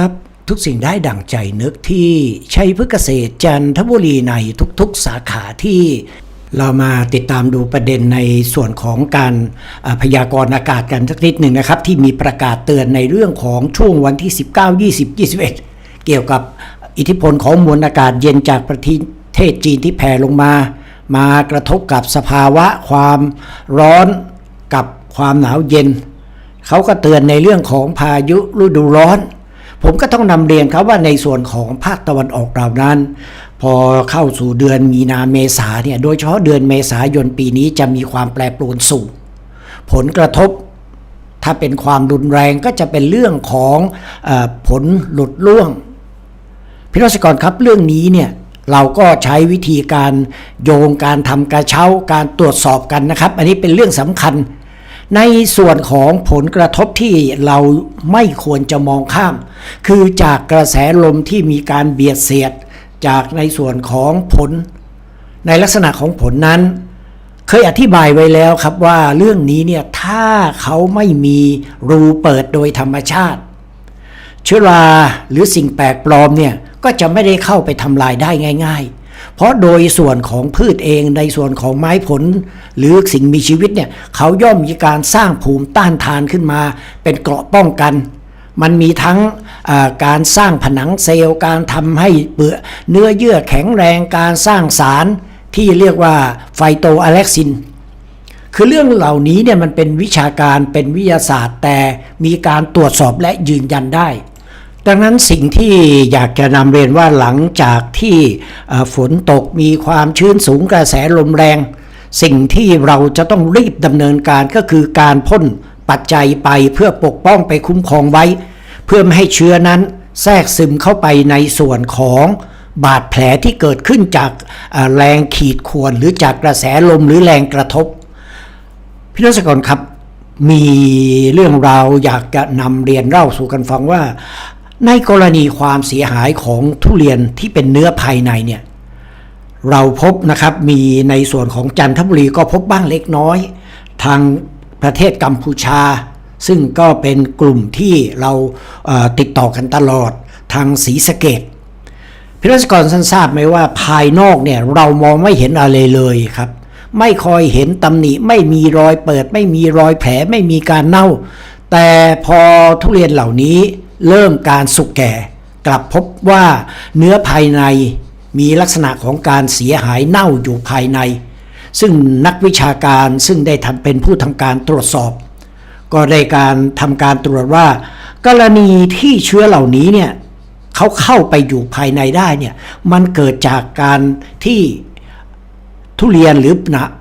ครับ ทุกสิ่งได้ดั่งใจนึกที่ชัยพฤกษเกษตรจันทบุรีในทุกๆสาขาที่เรามาติดตามดูประเด็นในส่วนของการพยากรณ์อากาศกันสักนิดหนึ่งนะครับ ที่มีประกาศเตือนในเรื่องของช่วงวันที่ 19 20 21 เกี่ยวกับอิทธิพลของมวลอากาศเย็นจากประเทศจีนที่แผ่ลงมา มากระทบกับสภาวะความร้อนกับความหนาวเย็น เขาก็เตือนในเรื่องของพายุฤดูร้อน ผมก็ต้องนำเรียนครับว่าในส่วนของภาคตะวันออกเรานั้น พอเข้าสู่เดือนมีนาเมษาเนี่ยโดยเฉพาะเดือนเมษายนปีนี้จะมีความแปรปรวนสูงผลกระทบถ้าเป็นความรุนแรงก็จะเป็นเรื่องของอผลหลุดล่วงพี่รัศกรครับเรื่องนี้เนี่ยเราก็ใช้วิธีการโยงการทำกระเช้าการตรวจสอบกันนะครับ อันนี้เป็นเรื่องสำคัญ ในส่วนของผลกระทบที่เราไม่ควรจะมองข้าม คือจากกระแสลมที่มีการเบียดเสียด จากในส่วนของผล ในลักษณะของผลนั้น เคยอธิบายไว้แล้วครับว่าเรื่องนี้เนี่ยถ้าเขาไม่มีรูเปิดโดยธรรมชาติ เชื้อราหรือสิ่งแปลกปลอมเนี่ยก็จะไม่ได้เข้าไปทำลายได้ง่าย ๆ เพราะโดยส่วนของพืชเองในส่วนของไม้ผล หรือสิ่งมีชีวิตเนี่ยเขาย่อมมีการสร้างภูมิต้านทานขึ้นมา เป็นเกราะป้องกัน มันมีทั้งการสร้างผนังเซลล์การทำให้เปลือเนื้อเยื่อแข็งแรงการสร้างสารที่เรียกว่าไฟโตอะเล็กซินคือเรื่องเหล่านี้เนี่ยมันเป็นวิชาการเป็นวิทยาศาสตร์แต่มีการตรวจสอบและยืนยันได้ ดังนั้นสิ่งที่อยากจะนำเรียนว่าหลังจากที่ฝนตกมีความชื้นสูงกระแสลมแรง สิ่งที่เราจะต้องรีบดำเนินการก็คือการพ่นปัจจัยไปเพื่อปกป้องไปคุ้มครองไว้ เพื่อไม่ให้เชื้อนั้นแทรกซึมเข้าไปในส่วนของบาดแผลที่เกิดขึ้นจากแรงขีดข่วนหรือจากกระแสลมหรือแรงกระทบพี่นศกรครับมีเรื่องราวอยากจะนำเรียนเล่าสู่กันฟังว่า ในกรณีความเสียหายของทุเรียนที่เป็นเนื้อภายในเนี่ยเราพบนะครับมีในส่วนของจันทบุรีก็พบบ้างเล็กน้อย ทางประเทศกัมพูชา ซึ่งก็เป็นกลุ่มที่เราเติดต่อกันตลอดทางศรีสะเกดพี่รัชกรท่านทราบไหมว่าภายนอกเนี่ยเรามองไม่เห็นอะไรเลยครับ ไม่คอยเห็นตำหนิไม่มีรอยเปิด ไม่มีรอยแผลไม่มีการเน่า แต่พอทุเรียนเหล่านี้ เริ่มการสุกแก่ กลับพบว่าเนื้อภายในมีลักษณะของการเสียหายเน่าอยู่ภายใน ซึ่งนักวิชาการซึ่งได้ทำเป็นผู้ทำการตรวจสอบ ก็ได้การทำการตรวจว่า กรณีที่เชื้อเหล่านี้เนี่ยเขาเข้าไปอยู่ภายในได้เนี่ยมันเกิดจากการที่ทุเรียนหรือ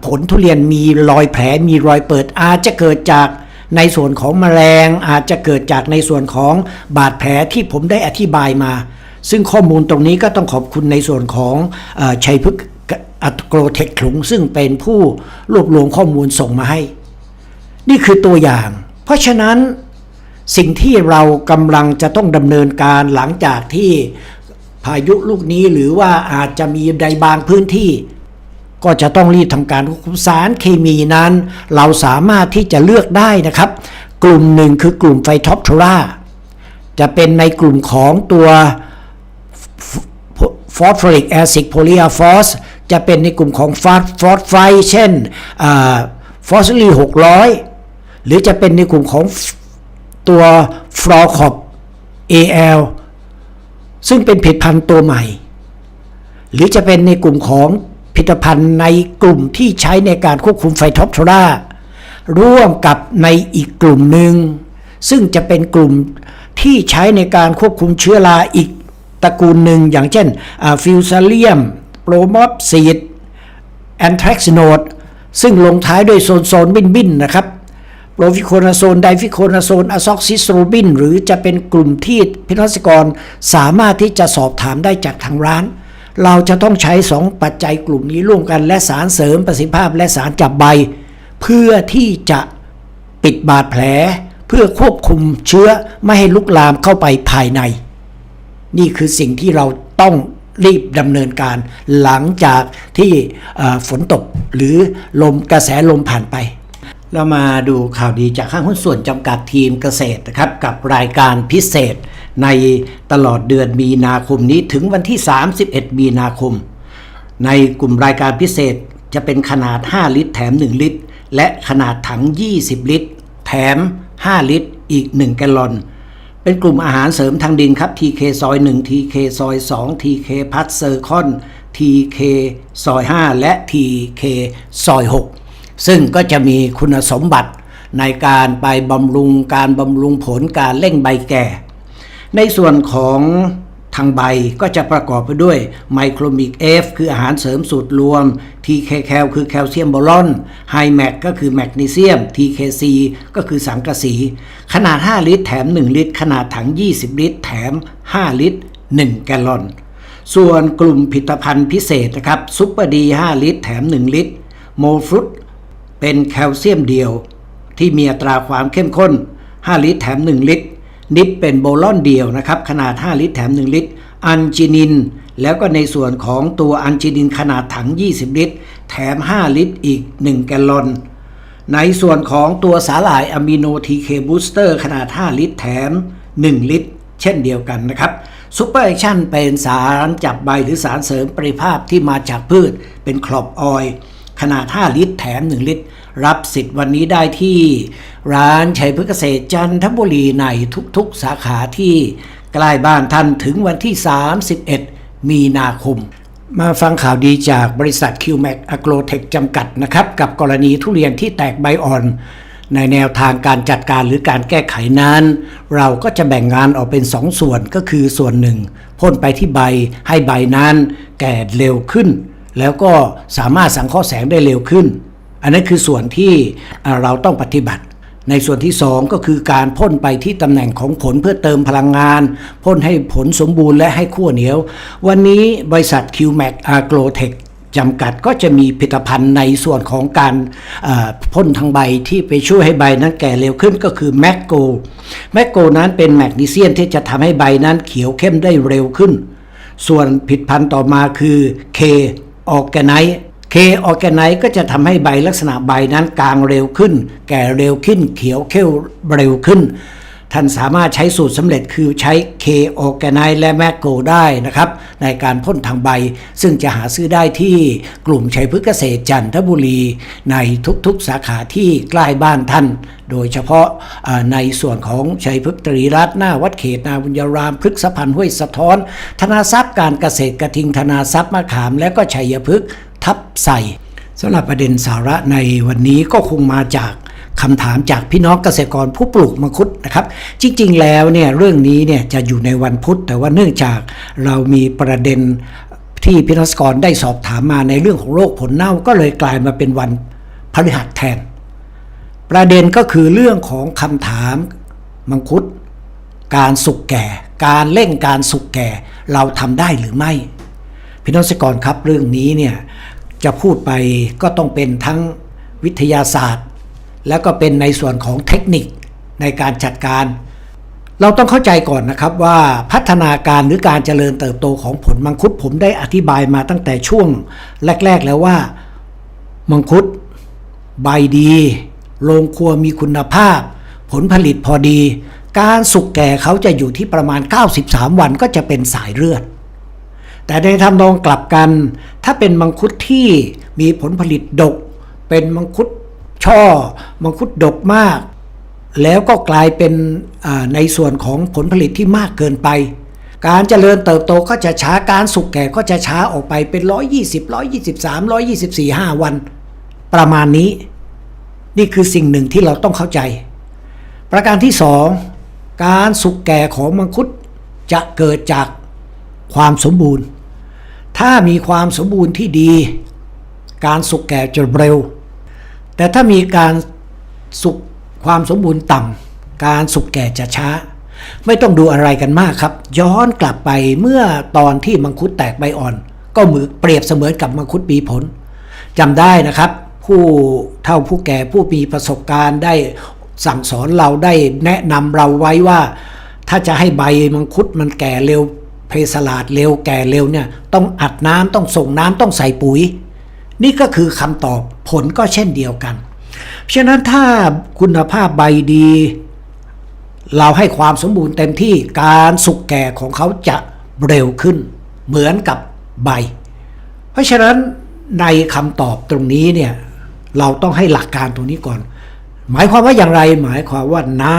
ผลทุเรียนมีรอยแผลมีรอยเปิดอาจจะเกิดจาก ในส่วนของแมลงอาจจะเกิดจากในส่วนของบาดแผลที่ผมได้อธิบายมา ซึ่งข้อมูลตรงนี้ก็ต้องขอบคุณในส่วนของอชัยพฤกษ์อัตโกรเทคขลุงซึ่งเป็นผู้รวบรวมข้อมูลส่งมาให้ นี่คือตัวอย่าง เพราะฉะนั้นสิ่งที่เรากำลังจะต้องดำเนินการหลังจากที่พายุลูกนี้หรือว่าอาจจะมีใดบางพื้นที่ ก็จะต้องรีบทำการควบคุมสารเคมีนั้น เราสามารถที่จะเลือกได้นะครับ กลุ่มหนึ่งคือกลุ่มไฟท็อปโทราจะเป็นในกลุ่มของตัวฟอสฟอริกแอซิดโพลีอะฟอสจะเป็นในกลุ่มของฟอสฟอสไฟเช่นฟอสซิลี600หรือจะเป็นในกลุ่มของตัวฟลอคอป AL ซึ่งเป็นผลิตภัณฑ์ตัวใหม่ หรือจะเป็นในกลุ่มของ ผลิตภัณฑ์ในกลุ่มที่ใช้ในการควบคุมไฟท็อปโทราร่วมกับในอีกกลุ่มหนึ่ง ซึ่งจะเป็นกลุ่มที่ใช้ในการควบคุมเชื้อราอีกตระกูลหนึ่ง อย่างเช่นฟิวซาเลียมโปรมอปซีดแอนทรักซิโนดซึ่งลงท้ายด้วยโซนโซนบินบินนะครับโปรฟิโคนาโซน ไดฟิโคนาโซนอะซอกซิสโรบิน หรือจะเป็นกลุ่มที่พิทักษกรสามารถที่จะสอบถามได้จากทางร้าน เราจะต้องใช้ 2 ปัจจัยกลุ่มนี้ร่วมกันและสารเสริมประสิทธิภาพและสารจับใบ เพื่อที่จะปิดบาดแผล เพื่อควบคุมเชื้อไม่ให้ลุกลามเข้าไปภายใน นี่คือสิ่งที่เราต้องรีบดำเนินการหลังจากที่ฝนตกหรือลมกระแสลมผ่านไป เรามาดูข่าวดีจากห้างหุ้นส่วนจำกัดทีมเกษตรนะครับกับรายการพิเศษ ในตลอดเดือนมีนาคมนี้ถึงวันที่ 31 มีนาคม ในกลุ่มรายการพิเศษจะเป็นขนาด 5 ลิตร แถม 1 ลิตร และขนาดถัง 20 ลิตร แถม 5 ลิตร อีก 1 แกลลอน เป็นกลุ่มอาหารเสริมทางดินครับ TK ซอย1 TK ซอย2 TK พัทเซอร์คอน TK ซอย 5 และ TK ซอย 6 ซึ่งก็จะมีคุณสมบัติในการไปบำรุงการบำรุงผลการเร่งใบแก่ ในส่วนของทางใบก็จะประกอบไปด้วยไมโครมิก F คืออาหารเสริมสูตรรวม TK แคลคือแคลเซียมบอลอนไฮแมกก็คือแมกนีเซียม TKC ก็คือสังกะสี ขนาด 5 ลิตร แถม 1 ลิตร ขนาดถัง 20 ลิตร แถม 5 ลิตร 1 แกลลอน ส่วนกลุ่มผลิตภัณฑ์พิเศษนะครับซุปเปอร์ดี 5 ลิตร แถม 1 ลิตร โมฟรุตเป็นแคลเซียมเดียว ที่มีอัตราความเข้มข้น 5 ลิตร แถม 1 ลิตร นิปเป็นโบลอนเดียวนะครับ ขนาด 5 ลิตรแถม 1 ลิตร อันจินิน แล้วก็ในส่วนของตัวอันจินินขนาดถัง 20 ลิตร แถม 5 ลิตรอีก 1 แกลลอน ในส่วนของตัวสาหร่ายอะมิโนทีเคบูสเตอร์ขนาด 5 ลิตรแถม 1 ลิตร เช่นเดียวกันนะครับซูเปอร์แอคชั่นเป็นสารจับใบหรือสารเสริมปริภาพที่มาจากพืชเป็นครอบออยขนาด 5 ลิตรแถม 1 ลิตร รับสิทธิ์วันนี้ได้ที่ ร้านชัยพฤกษเกษตรจันทบุรีในทุกๆ สาขาที่ใกล้บ้านท่านถึงวันที่ 31 มีนาคม มาฟังข่าวดีจากบริษัท QMAC Agrotech จำกัดนะครับ กับกรณีทุเรียนที่แตกใบอ่อน ในแนวทางการจัดการหรือการแก้ไขนั้น เราก็จะแบ่งงานออกเป็น2ส่วนก็คือส่วนหนึ่งพ่นไปที่ใบให้ใบนั้น แก่เร็วขึ้น แล้วก็สามารถสังเคราะห์แสงได้เร็วขึ้น อันนั้นคือส่วนที่เราต้องปฏิบัติในส่วนที่ 2 ก็คือการพ่นไปที่ตำแหน่งของผลเพื่อเติมพลังงาน พ่นให้ผลสมบูรณ์และให้ขั้วเหนียว วันนี้บริษัท QMAC Agrotech จำกัดก็จะมีผลิตภัณฑ์ในส่วนของการพ่นทางใบที่ไปช่วยให้ใบนั้นแก่เร็วขึ้นก็คือแมกโกแมกโกนั้นเป็นแมกนีเซียมที่จะทำให้ใบนั้นเขียวเข้มได้เร็วขึ้น ส่วนผลิตภัณฑ์ต่อมาคือ K ออร์แกไน เคออร์แกไนก็จะทำให้ใบลักษณะใบนั้นกลางเร็วขึ้น แก่เร็วขึ้น เขียวเข้มเร็วขึ้น ท่านสามารถใช้สูตรสำเร็จคือใช้ K o r g a n i z e และ m a c o ได้นะครับ ในการพ่นทางใบ ซึ่งจะหาซื้อได้ที่กลุ่มชัยพฤกษเกษตรจันทบุรี ในทุกๆสาขาที่ใกล้บ้านท่าน โดยเฉพาะในส่วนของชัยพฤกษตรีรัตน์หน้าวัดเขตนาบุญญารามพฤกษพันธ์ห้วยสะท้อน ธนาทรัพย์การเกษตรกระทิงธนาทรัพย์มะขามและก็ชัยพฤกษ ทับใส่สำหรับประเด็นสาระในวันนี้ก็คงมาจากคำถามจากพี่น้องเกษตรกรผู้ปลูกมังคุดนะครับ จริงๆ แล้วเนี่ยเรื่องนี้เนี่ยจะอยู่ในวันพุธ แต่ว่าเนื่องจากเรามีประเด็นที่พี่น้องเกษตรกรได้สอบถามมาในเรื่องของโรคผลเน่าก็เลยกลายมาเป็นวันพฤหัสแทน ประเด็นก็คือเรื่องของคำถามมังคุด การสุกแก่ การเร่งการสุกแก่ เราทำได้หรือไม่พี่น้องเกษตรกรครับเรื่องนี้เนี่ย จะพูดไปก็ต้องเป็นทั้งวิทยาศาสตร์ แล้วก็เป็นในส่วนของเทคนิคในการจัดการ เราต้องเข้าใจก่อนนะครับว่าพัฒนาการหรือการเจริญเติบโตของผลมังคุดผมได้อธิบายมาตั้งแต่ช่วงแรก ๆ แล้วว่า มังคุด ใบดีโรงครัวมีคุณภาพ ผลผลิตพอดี การสุกแก่เขาจะอยู่ที่ประมาณ 93 วันก็จะเป็นสายเลือด แต่ในทำนองกลับกัน ถ้าเป็นมังคุดที่มีผลผลิตดก เป็นมังคุดช่อ มังคุดดกมาก แล้วก็กลายเป็นในส่วนของผลผลิตที่มากเกินไป การเจริญเติบโตก็จะช้าการสุกแก่ก็จะช้าออกไปเป็น 120 123 124 5 วัน ประมาณนี้ นี่คือสิ่งหนึ่งที่เราต้องเข้าใจ ประการที่สองการสุกแก่ของมังคุดจะเกิดจาก ความสมบูรณ์ ถ้ามีความสมบูรณ์ที่ดี การสุกแก่จะเร็ว แต่ถ้ามีการสุกความสมบูรณ์ต่ำการสุกแก่จะช้า ไม่ต้องดูอะไรกันมากครับ ย้อนกลับไปเมื่อตอนที่มังคุดแตกใบอ่อน ก็เหมือนเปรียบเสมือนกับมังคุดปีผลจำได้นะครับ ผู้เท่าผู้แก่ผู้มีประสบการณ์ได้สั่งสอนเราได้แนะนำเราไว้ว่า ถ้าจะให้ใบมังคุดมันแก่เร็ว เพสลาดเร็วแก่เร็วเนี่ยต้องอัดน้ำต้องส่งน้ำต้องใส่ปุ๋ย นี่ก็คือคำตอบผลก็เช่นเดียวกันฉะนั้นถ้าคุณภาพใบดี เราให้ความสมบูรณ์เต็มที่การสุกแก่ของเขาจะเร็วขึ้น เหมือนกับใบ เพราะฉะนั้นในคำตอบตรงนี้เนี่ยเราต้องให้หลักการตรงนี้ก่อน หมายความว่าอย่างไรหมายความว่าน้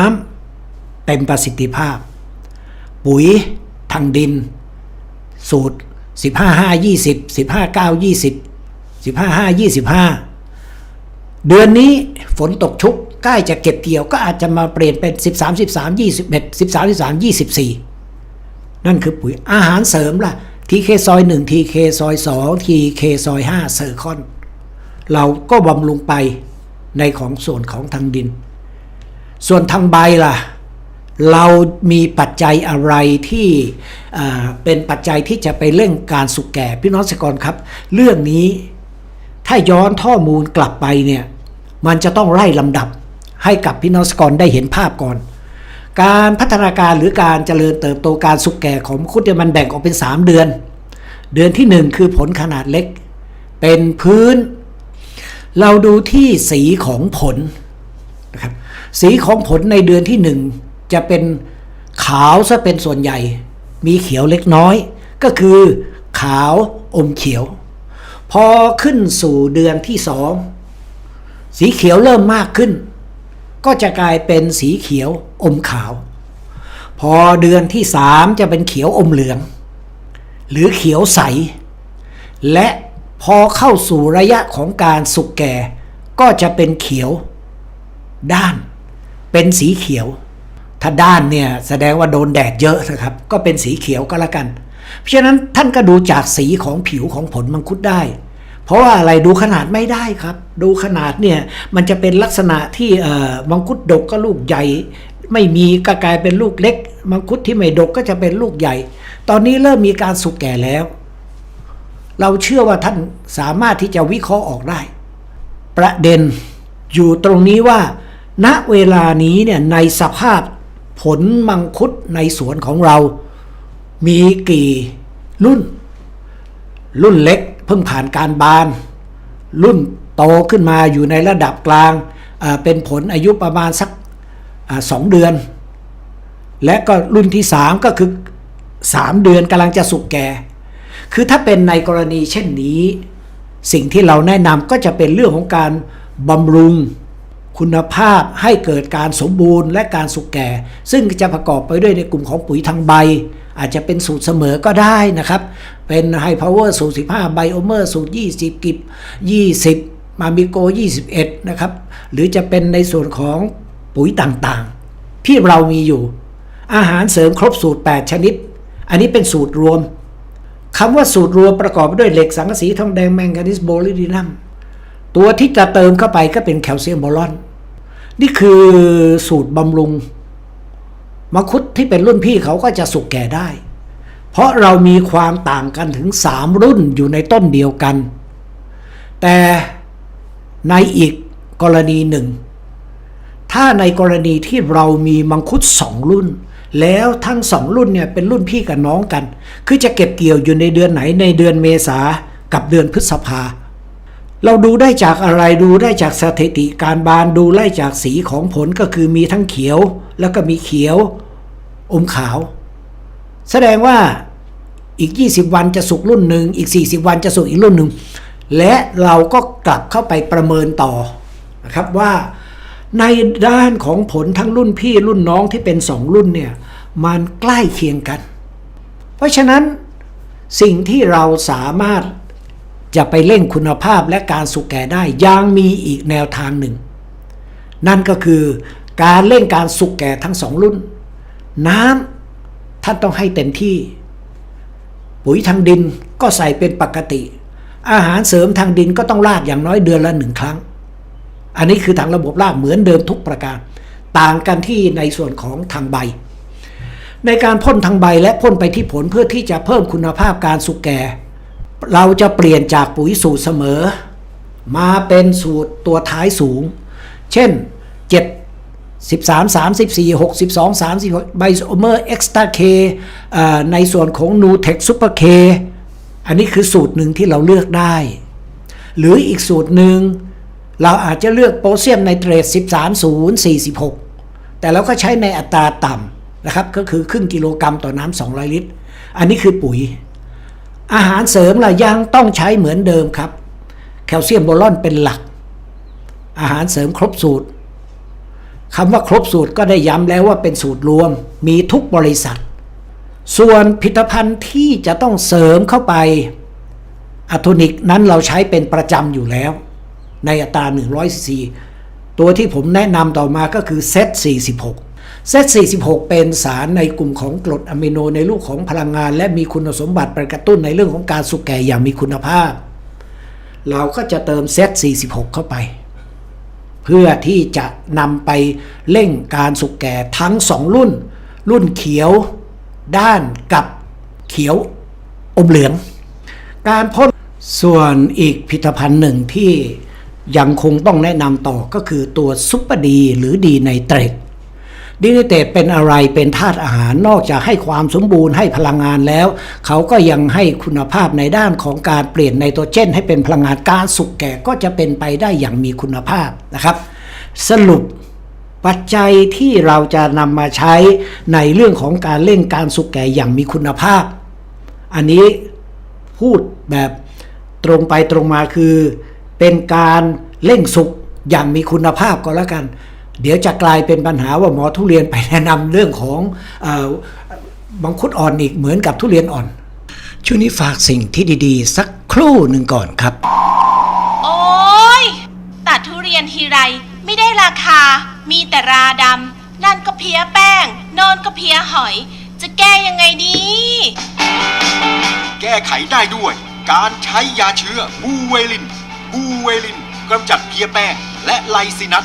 ำเต็มประสิทธิภาพ ปุ๋ย ทางดิน สูตร 15 5 20 15 9 20 15 5 25 เดือนนี้ฝนตกชุกใกล้จะเก็บเกี่ยวก็อาจจะมาเปลี่ยนเป็น 13 13 21 13 13 24 นั่นคือปุ๋ยอาหารเสริมล่ะ TK ซอย1 TK ซอย2 TK ซอย5เซอร์คอน เราก็บำรุงไปในของส่วนของทางดิน ส่วนทางใบล่ะ เรามีปัจจัยอะไรที่เป็นปัจจัยที่จะไปเร่งการสุกแก่พี่น้องเกษตรกรครับ เรื่องนี้ถ้าย้อนข้อมูลกลับไปเนี่ยมันจะต้องไล่ลำดับให้กับพี่น้องเกษตรกรได้เห็นภาพก่อน การพัฒนาการหรือการเจริญเติบโตการสุกแก่ของคุดเนี่ยมันแบ่งออกเป็น 3 เดือน เดือนที่ 1 คือผลขนาดเล็ก เป็นพื้น เราดูที่สีของผลนะครับสีของผลในเดือนที่หนึ่ง จะเป็นขาวซะเป็นส่วนใหญ่ มีเขียวเล็กน้อย ก็คือขาวอมเขียว พอขึ้นสู่เดือนที่สองสีเขียวเริ่มมากขึ้น ก็จะกลายเป็นสีเขียวอมขาว พอเดือนที่สามจะเป็นเขียวอมเหลือง หรือเขียวใส และพอเข้าสู่ระยะของการสุกแก่ ก็จะเป็นเขียว ด้าน เป็นสีเขียว ถ้าด้านเนี่ยแสดงว่าโดนแดดเยอะนะครับ ก็เป็นสีเขียวก็แล้วกัน เพราะฉะนั้นท่านก็ดูจากสีของผิวของผลมังคุดได้ เพราะว่าอะไรดูขนาดไม่ได้ครับ ดูขนาดเนี่ยมันจะเป็นลักษณะที่เอ่อมังคุดดกก็ลูกใหญ่ ไม่มีก็กลายเป็นลูกเล็ก มังคุดที่ไม่ดกก็จะเป็นลูกใหญ่ ตอนนี้เริ่มมีการสุกแก่แล้ว เราเชื่อว่าท่านสามารถที่จะวิเคราะห์ออกได้ ประเด็นอยู่ตรงนี้ว่า ณเวลานี้เนี่ยในสภาพ ผลมังคุดในสวนของเรา มีกี่รุ่น รุ่นเล็กเพิ่งผ่านการบาน รุ่นโตขึ้นมาอยู่ในระดับกลาง เป็นผลอายุประมาณสักสองเดือน และก็รุ่นที่สามก็คือสามเดือนกำลังจะสุกแก่ คือถ้าเป็นในกรณีเช่นนี้ สิ่งที่เราแนะนำก็จะเป็นเรื่องของการบำรุง คุณภาพให้เกิดการสมบูรณ์และการสุกแก่ ซึ่งจะประกอบไปด้วยในกลุ่มของปุ๋ยทางใบ อาจจะเป็นสูตรเสมอก็ได้นะครับ เป็นไฮพาวเวอร์สูตร 15 ไบโอเมอร์สูตร 20 กิบ 20 มามิโก 21 นะครับ หรือจะเป็นในส่วนของปุ๋ยต่างๆ ที่เรามีอยู่ อาหารเสริมครบสูตร 8 ชนิด อันนี้เป็นสูตรรวมคำว่าสูตรรวมประกอบไปด้วยเหล็กสังกะสีทองแดงแมงกานีสโบลิดินัม ตัวที่จะเติมเข้าไปก็เป็นแคลเซียมบอลอน นี่คือสูตรบำรุง มังคุดที่เป็นรุ่นพี่เขาก็จะสุกแก่ได้ เพราะเรามีความต่างกันถึง3รุ่นอยู่ในต้นเดียวกัน แต่ในอีกกรณีหนึ่ง ถ้าในกรณีที่เรามีมังคุดสองรุ่น แล้วทั้งสองรุ่นเนี่ยเป็นรุ่นพี่กับน้องกัน คือจะเก็บเกี่ยวอยู่ในเดือนไหนในเดือนเมษากับเดือนพฤษภา เราดูได้จากอะไรดูได้จากสถิติการบานดูไล่จากสีของผลก็คือมีทั้งเขียว แล้วก็มีเขียวอมขาว แสดงว่าอีก 20 วันจะสุกรุ่นหนึ่งอีก 40 วันจะสุกอีกรุ่นหนึ่งและเราก็กลับเข้าไปประเมินต่อนะครับว่าในด้านของผลทั้งรุ่นพี่รุ่นน้องที่เป็นสองรุ่นเนี่ยมันใกล้เคียงกัน เพราะฉะนั้นสิ่งที่เราสามารถ จะไปเร่งคุณภาพและการสุกแก่ได้ยังมีอีกแนวทางหนึ่ง นั่นก็คือการเร่งการสุกแก่ทั้งสองรุ่น น้ำท่านต้องให้เต็มที่ ปุ๋ยทางดินก็ใส่เป็นปกติ อาหารเสริมทางดินก็ต้องราดอย่างน้อยเดือนละหนึ่งครั้ง อันนี้คือทางระบบรากเหมือนเดิมทุกประการ ต่างกันที่ในส่วนของทางใบ ในการพ่นทางใบและพ่นไปที่ผลเพื่อที่จะเพิ่มคุณภาพการสุกแก่ เราจะเปลี่ยนจากปุ๋ยสูตรเสมอ มาเป็นสูตรตัวท้ายสูง เช่น 7 13 34 62 36ไบโอเมอร์เอ็กซ์ตาเคในส่วนของนูเทคซูเปอร์เคอันนี้คือสูตรหนึ่งที่เราเลือกได้ หรืออีกสูตรหนึ่ง เราอาจจะเลือกโพแทสเซียมไนเตรต 13 0 46 แต่เราก็ใช้ในอัตราต่ำนะครับ ก็คือครึ่งกิโลกรัมต่อน้ำ200 ลิตร อันนี้คือปุ๋ย อาหารเสริมล่ะยังต้องใช้เหมือนเดิมครับ แคลเซียมโบรอนเป็นหลัก อาหารเสริมครบสูตรคำว่าครบสูตรก็ได้ย้ำแล้วว่าเป็นสูตรรวม มีทุกบริษัท ส่วนผลิตภัณฑ์ที่จะต้องเสริมเข้าไปอะโทนิกนั้นเราใช้เป็นประจำอยู่แล้ว ในอัตรา100ซีซีตัวที่ผมแนะนำต่อมาก็คือเซต46 เซต46 เป็นสารในกลุ่มของกรดอะมิโนในรูปของพลังงาน และมีคุณสมบัติไปกระตุ้นในเรื่องของการสุกแก่อย่างมีคุณภาพ เราก็จะเติมเซต46 เข้าไป เพื่อที่จะนำไปเร่งการสุกแก่ทั้งสองรุ่น รุ่นเขียวด้านกับเขียวอมเหลือง การพ่นส่วนอีกผลิตภัณฑ์หนึ่งที่ยังคงต้องแนะนำต่อก็คือตัวซุปเปอร์ดีหรือดีไนเตรต ดีไนเตตเป็นอะไรเป็นธาตุอาหารนอกจากให้ความสมบูรณ์ให้พลังงานแล้ว เขาก็ยังให้คุณภาพในด้านของการเปลี่ยนไนโตรเจน ให้เป็นพลังงานการสุกแก่ก็จะเป็นไปได้อย่างมีคุณภาพนะครับ สรุปปัจจัยที่เราจะนำมาใช้ในเรื่องของการเร่งการสุกแก่อย่างมีคุณภาพ อันนี้พูดแบบตรงไปตรงมาคือ เป็นการเร่งสุกอย่างมีคุณภาพก็แล้วกัน เดี๋ยวจะกลายเป็นปัญหาว่าหมอทุเรียนไปแนะนำเรื่องของเออมังคุดอ่อนอีกเหมือนกับทุเรียนอ่อน ช่วงนี้ฝากสิ่งที่ดีๆ สักครู่หนึ่งก่อนครับ โอ้ยตัดทุเรียนทีไรไม่ได้ราคา มีแต่ราดำนั่นก็เพี้ยแป้งโนอนก็เพี้ยหอย จะแก้ยังไงดี แก้ไขได้ด้วย การใช้ยาเชื้อบูเวลินบูเวลินกำจัดเพลี้ยแป้งและไลซินัส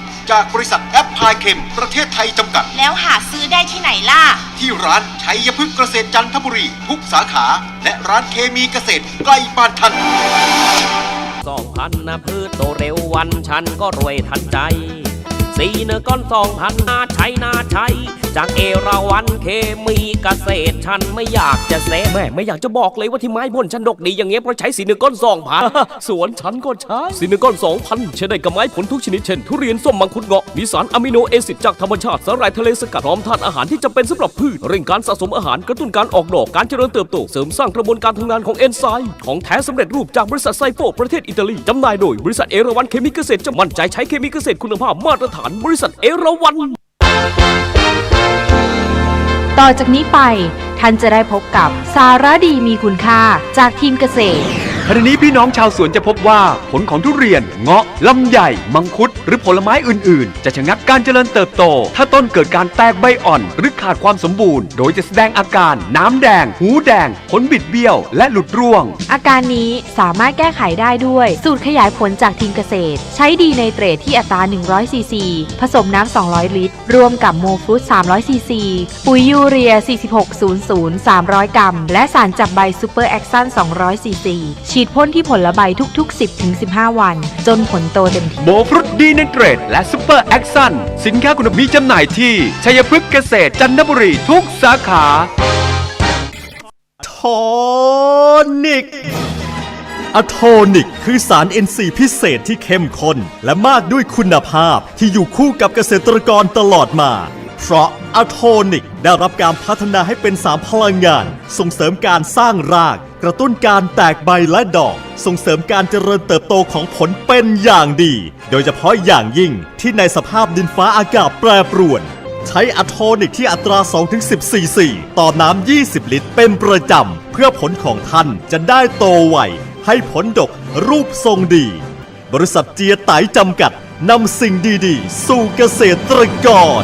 จากบริษัทแอปพลายเคมประเทศไทยจำกัด แล้วหาซื้อได้ที่ไหนล่ะ ที่ร้านชัยพฤกษ์เกษตรจันทบุรี ทุกสาขา และร้านเคมีเกษตรใกล้บ้านท่านสองพันนะพืชโตเร็ววันฉันก็รวยทันใจ สี่เนื้อก้อนสองพันนาใช้นาใช้จากเอราวันเคมีเกษตรฉันไม่อยากจะเซแม่ไม่อยากจะบอกเลยว่าที่ไม้พ่นฉันดกดีอย่างเงี้ยเพราะใช้สีเนื้อก้อนสองพันสวนฉันก็ใช้สีเนื้อก้อนสองพันใช้ได้กับไม้ผลทุกชนิดเช่นทุเรียนส้มมังคุดเงาะมีสารอะมิโนแอซิดจากธรรมชาติสารายทะเลสกัดพร้อมธาตุอาหารที่จำเป็นสำหรับพืชเร่งการสะสมอาหารกระตุ้นการออกดอกการเจริญเติบโตเสริมสร้างกระบวนการทำงานของเอนไซม์ของแท้สำเร็จรูปจากบริษัทไซโฟประเทศอิตาลีจำหน่ายโดยบริษัทเอราวันเคมีเกษตรจะมั่นใจใช้เคมีเกษตรคุณภาพมาตรฐานบริษัทเอราวัน ต่อจากนี้ไปท่านจะได้พบกับสาระดีมีคุณค่าจากทีมเกษตร ณะนี้พี่น้องชาวสวนจะพบว่าผลของทุเรียน เงาะลำไยมังคุด หรือผลไม้อื่นๆ จะชะงักการเจริญเติบโต ถ้าต้นเกิดการแตกใบอ่อน หรือขาดความสมบูรณ์ โดยจะแสดงอาการน้ำแดง หูแดง ผลบิดเบี้ยว และหลุดร่วง อาการนี้สามารถแก้ไขได้ด้วย สูตรขยายผลจากทีมเกษตร ใช้ดีในเตรดที่อัตรา100ซีซีผสมน้ำ200 ลิตร รวมกับโมฟรุต300ซีซีปุ๋ยยูเรีย 4600 300 กรัม และสารจับใบซูเปอร์แอคซัน200ซีซีฉีดพ่นที่ผลใบทุกๆ 10-15 วัน จนผลโตเต็มที่โมฟรุตดีไนเตรตและซูเปอร์แอคซันสินค้าคุณภาพมีจำหน่ายที่ชัยพฤกษ์เกษตรจันทบุรีทุกสาขาโทนิกอะโทนิก คือสาร NC พิเศษที่เข้มข้นและมากด้วยคุณภาพที่อยู่คู่กับเกษตรกรตลอดมา เพราะอะโทนิกได้รับการพัฒนาให้เป็นสารพลังงาน ส่งเสริมการสร้างราก กระตุ้นการแตกใบและดอก ส่งเสริมการเจริญเติบโตของผลเป็นอย่างดี โดยเฉพาะอย่างยิ่งที่ในสภาพดินฟ้าอากาศแปรปรวน ใช้อะโทนิกที่อัตรา 2-10ซีซีต่อน้ำ 20 ลิตร เป็นประจำ เพื่อผลของท่านจะได้โตไว ให้ผลดกรูปทรงดี บริษัทเจียไตจำกัดนำสิ่งดีๆ สู่เกษตรกร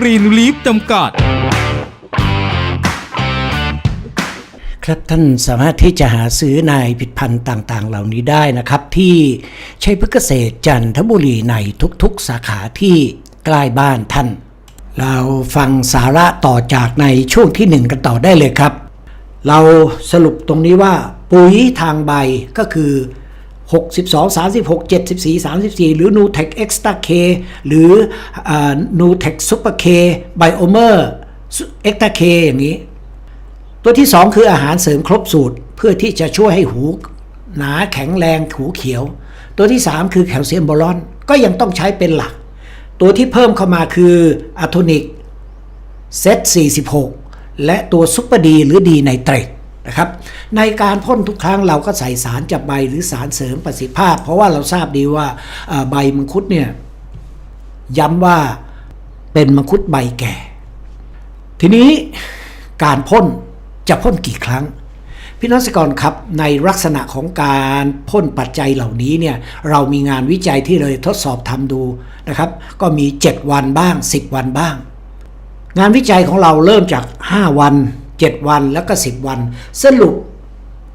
กรีนลีฟจำกัด ครับท่านสามารถที่จะหาซื้อนายผิดพันธ์ต่างๆ เหล่านี้ได้นะครับ ที่ชัยพฤกษเกษตรจันทบุรีในทุกๆ สาขาที่ใกล้บ้านท่าน เราฟังสาระต่อจากในช่วงที่หนึ่งกันต่อได้เลยครับ เราสรุปตรงนี้ว่าปุ๋ยทางใบก็คือ 62 36 74 34 หรือ n u t e c Extra K หรือเอ่อ n u t e c Super K Biomer Extra K อย่างนี้ ตัวที่ 2 คืออาหารเสริมครบสูตร เพื่อที่จะช่วยให้หูหนาแข็งแรงหูเขียว ตัวที่ 3 คือแคลเซียมบอลอน ก็ยังต้องใช้เป็นหลัก ตัวที่เพิ่มเข้ามาคืออะโทนิกเซต46 และตัวซุปเปอร์ดีหรือดีไนเตรต นะครับ ในการพ่นทุกครั้งเราก็ใส่สารจับใบหรือสารเสริมประสิทธิภาพ เพราะว่าเราทราบดีว่าใบมังคุดเนี่ยย้ำว่าเป็นมังคุดใบแก่ ทีนี้การพ่นจะพ่นกี่ครั้ง พี่น้องเกษตรกรครับในลักษณะของการพ่นปัจจัยเหล่านี้เนี่ยเรามีงานวิจัยที่เลยทดสอบทำดูนะครับ ก็มี 7 วันบ้าง 10 วันบ้าง งานวิจัยของเราเริ่มจาก 5 วัน 7 วันแล้วก็ 10 วัน สรุป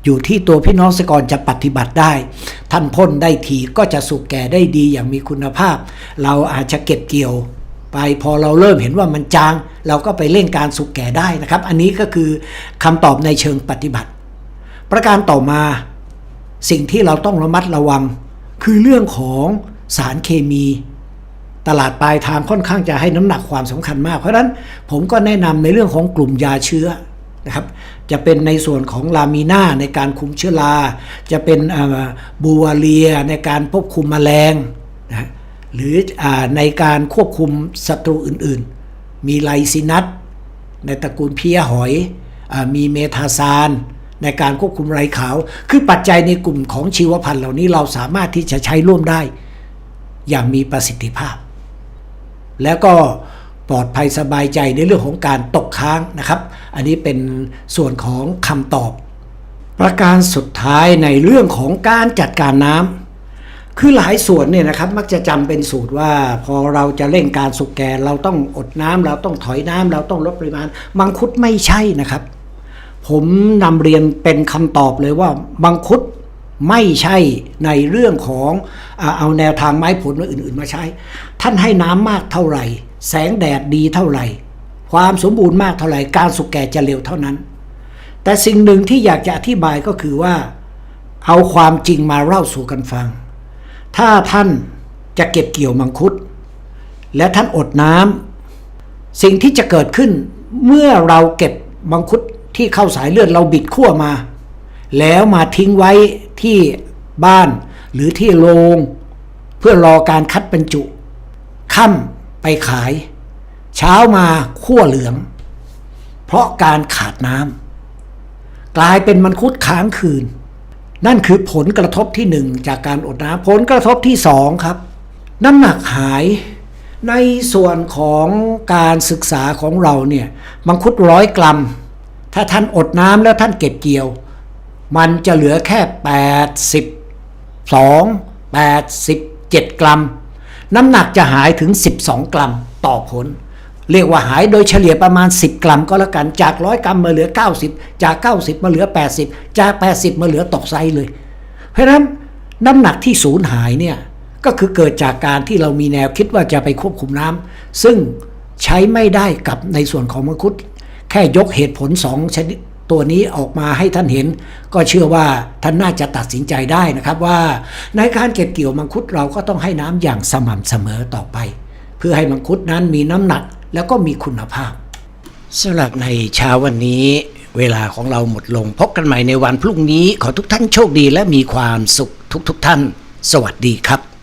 อยู่ที่ตัวพี่น้องเกรจะปฏิบัติได้ ท่านพ่นได้ทีก็จะสุกแก่ได้ดีอย่างมีคุณภาพ เราอาจจะเก็บเกี่ยวไปพอเราเริ่มเห็นว่ามันจาง เราก็ไปเร่งการสุกแก่ได้นะครับ อันนี้ก็คือคำตอบในเชิงปฏิบัติ ประการต่อมาสิ่งที่เราต้องระมัดระวัง คือเรื่องของสารเคมี ตลาดปลายทางค่อนข้างจะให้น้ำหนักความสำคัญมาก เพราะฉะนั้นผมก็แนะนำในเรื่องของกลุ่มยาเชื้อ นะครับ จะเป็นในส่วนของลามีนาในการคุมเชื้อรา จะเป็นบูวาเลียในการควบคุมแมลงนะหรืออในการควบคุมศัตรูอื่นๆ มีไลซินัสในตระกูลเพียหอยอมีเมทาซานในการควบคุมไรขาว คือปัจจัยในกลุ่มของชีวพันธุ์เหล่านี้เราสามารถที่จะใช้ร่วมได้ อย่างมีประสิทธิภาพ แล้วก็ปลอดภัยสบายใจในเรื่องของการตกค้างนะครับ อันนี้เป็นส่วนของคำตอบ ประการสุดท้ายในเรื่องของการจัดการน้ำคือหลายส่วนเนี่ยนะครับมักจะจำเป็นสูตรว่า พอเราจะเร่งการสุกแก่เราต้องอดน้ำเราต้องถอยน้ำเราต้องลดปริมาณมังคุดไม่ใช่นะครับ ผมนำเรียนเป็นคำตอบเลยว่ามังคุดไม่ใช่ในเรื่องของเอาแนวทางไม้ผลอื่น ๆ มาใช้ ท่านให้น้ำมากเท่าไหร่ แสงแดดดีเท่าไหร่ ความสมบูรณ์มากเท่าไหร่การสุกแก่จะเร็วเท่านั้น แต่สิ่งหนึ่งที่อยากจะอธิบายก็คือว่า เอาความจริงมาเล่าสู่กันฟัง ถ้าท่านจะเก็บเกี่ยวมังคุด และท่านอดน้ำสิ่งที่จะเกิดขึ้นเมื่อเราเก็บมังคุดที่เข้าสายเลือดเราบิดขั้วมา แล้วมาทิ้งไว้ที่บ้านหรือที่โรงเพื่อรอการคัดบรรจุค่ำไปขาย เช้ามาขั้วเหลือง เพราะการขาดน้ำกลายเป็นมังคุดค้างคืน นั่นคือผลกระทบที่หนึ่งจากการอดน้ำผลกระทบที่สองครับ น้ำหนักหายในส่วนของการศึกษาของเราเนี่ยมังคุดร้อยกรัม ถ้าท่านอดน้ำแล้วท่านเก็บเกี่ยว มันจะเหลือแค่ 82 87 กรัม น้ำหนักจะหายถึง 12 กรัมต่อผล เรียกว่าหายโดยเฉลี่ยประมาณ 10 กรัมก็แล้วกันจาก 100 กรัมมาเหลือ 90 จาก 90 มาเหลือ 80 จาก 80 มาเหลือตกไซเลย เพราะฉะนั้นน้ำหนักที่สูญหายเนี่ยก็คือเกิดจากการที่เรามีแนวคิดว่าจะไปควบคุมน้ำซึ่งใช้ไม่ได้กับในส่วนของมังคุด แค่ยกเหตุผลสองชนิดตัวนี้ออกมาให้ท่านเห็น ก็เชื่อว่าท่านน่าจะตัดสินใจได้นะครับว่า ในการเก็บเกี่ยวมังคุดเราก็ต้องให้น้ำอย่างสม่ำเสมอต่อไป เพื่อให้มังคุดนั้นมีน้ำหนัก แล้วก็มีคุณภาพสำหรับในเช้าวันนี้ เวลาของเราหมดลง พบกันใหม่ในวันพรุ่งนี้ ขอทุกท่านโชคดีและมีความสุขทุกๆทท่าน สวัสดีครับ